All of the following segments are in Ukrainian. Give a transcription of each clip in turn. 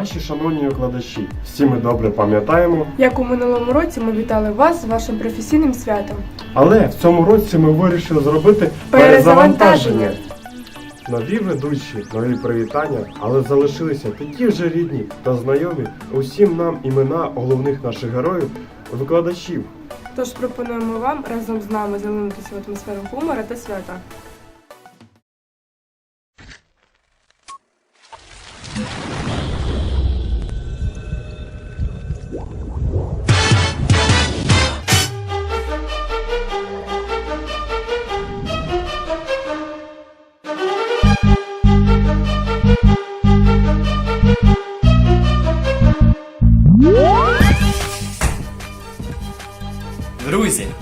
наші шановні викладачі. Всі ми добре пам'ятаємо, Як у минулому році ми вітали вас з вашим професійним святом. але в цьому році ми вирішили зробити Перезавантаження. Нові ведучі, нові привітання, але залишилися такі вже рідні та знайомі усім нам імена головних наших героїв, викладачів. Тож пропонуємо вам разом з нами залинутися в атмосферу гумора та свята.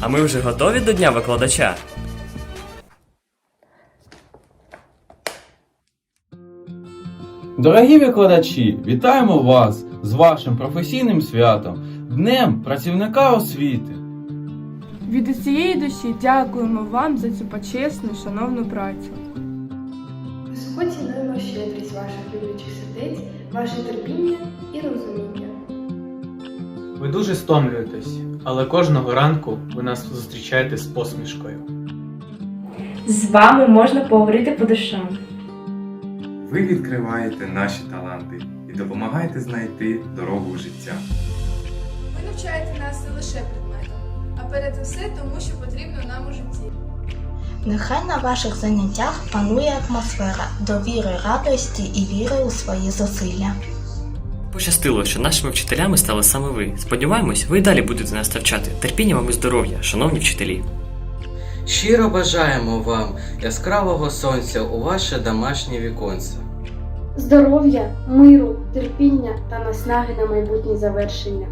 А ми вже готові до Дня викладача? Дорогі викладачі, вітаємо вас з вашим професійним святом, Днем працівника освіти. Від усієї душі дякуємо вам за цю почесну, шановну працю. Високо цінуємо щедрість ваших люблячих сердець, ваше терпіння і розуміння. Ви дуже стомлюєтесь, але кожного ранку ви нас зустрічаєте з посмішкою. З вами можна поговорити по душам. Ви відкриваєте наші таланти і допомагаєте знайти дорогу в життя. Ви навчаєте нас не лише предметом, а перед усе тому, що потрібно нам у житті. Нехай на ваших заняттях панує атмосфера довіри, радості і віри у свої зусилля. Пощастило, що нашими вчителями стали саме ви. Сподіваємось, ви і далі будете нас навчати. Терпіння вам і здоров'я, шановні вчителі. Щиро бажаємо вам яскравого сонця у ваше домашнє віконце. Здоров'я, миру, терпіння та наснаги на майбутнє завершення.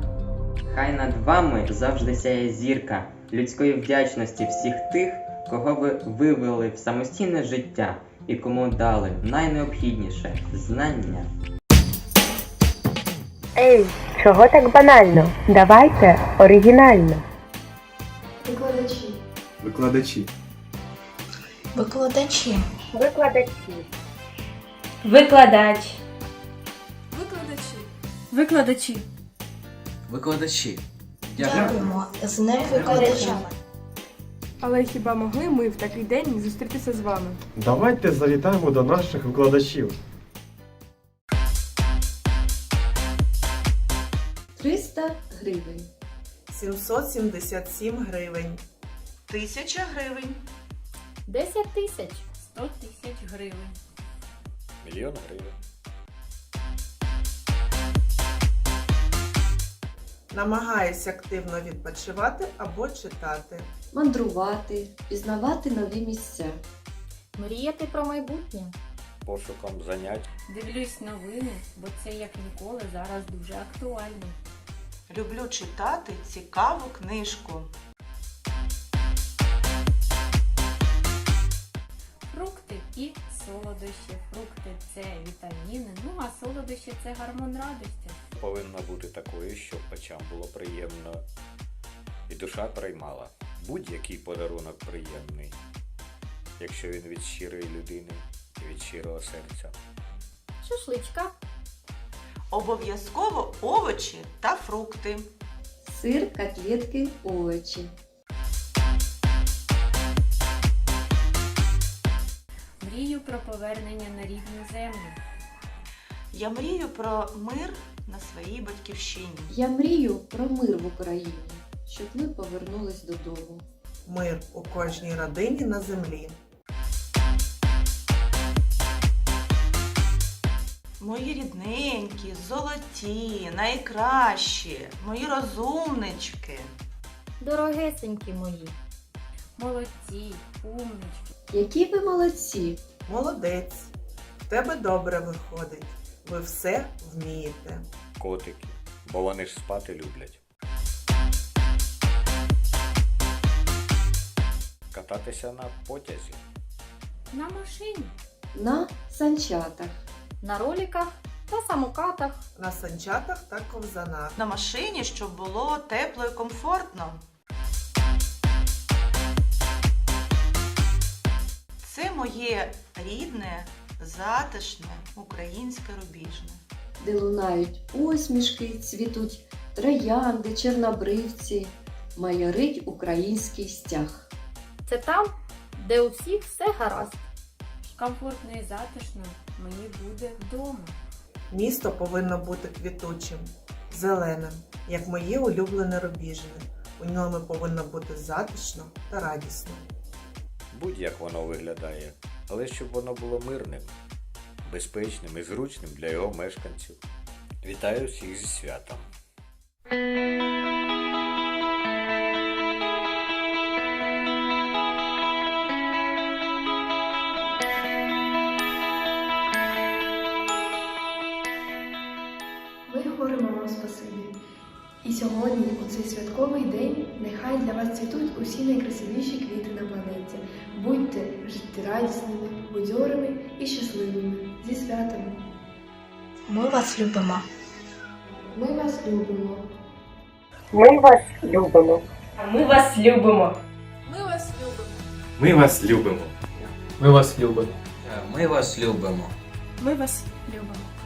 Хай над вами завжди сяє зірка людської вдячності всіх тих, кого ви вивели в самостійне життя і кому дали найнеобхідніше знання. Ей, чого так банально? Давайте оригінально. Викладачі. Викладачі. Викладачі. Викладачі. Викладач. Викладачі. Викладачі. Викладачі. Дякуємо з Днем викладача. Але хіба могли ми в такий день зустрітися з вами? Давайте завітаємо до наших викладачів. 300 гривень. 777 гривень. 1000 гривень. 10 тисяч. 100 тисяч гривень. Мільйон гривень. Намагаюсь активно відпочивати або читати. Мандрувати, пізнавати нові місця. Мріяти про майбутнє. Пошуком занять. Дивлюсь новини, бо це як ніколи зараз дуже актуально. Люблю читати цікаву книжку. Фрукти і солодощі. Фрукти це вітаміни, ну а солодощі це гормон радості. Повинна бути такою, щоб очам було приємно і душа приймала. Будь-який подарунок приємний, якщо він від щирої людини і від щирого серця. Шашличка, Обов'язково овочі та фрукти. сир, котлетки, овочі. Мрію про повернення на рідну землю. Я мрію про мир на своїй батьківщині. Я мрію про мир в Україні, щоб ми повернулись додому. Мир у кожній родині на землі. Мої рідненькі, золоті, найкращі, мої розумнички. Дорогесенькі мої. Молодці, умнички. Які ви молодці! Молодець. В тебе добре виходить. Ви все вмієте. Котики, бо вони ж спати люблять. Кататися на потязі. На машині. На санчатах. На роліках та самокатах. На санчатах та ковзанах. На машині, щоб було тепло і комфортно. Це моє рідне, затишне, українське рубіжне. де лунають посмішки, цвітуть троянди, чорнобривці, майорить український стяг. Це там, де у всіх все гаразд. Комфортно і затишно мені буде вдома. Місто повинно бути квітучим, зеленим, як моє улюблене Рубіжне. У ньому повинно бути затишно та радісно. Будь-як воно виглядає, але щоб воно було мирним, безпечним і зручним для його мешканців. Вітаю всіх зі святом! Говоримо вам спасибі. І сьогодні, у цей святковий день, нехай для вас цвітуть усі найкрасивіші квіти на планеті. Будьте життєрадісними, будьорими і щасливими. Зі святами! Ми вас любимо. Ми вас любимо. Ми вас любимо. Ми вас любимо. Ми вас любимо. Ми вас любимо. Ми вас любимо. Ми вас любимо. Ми вас любимо.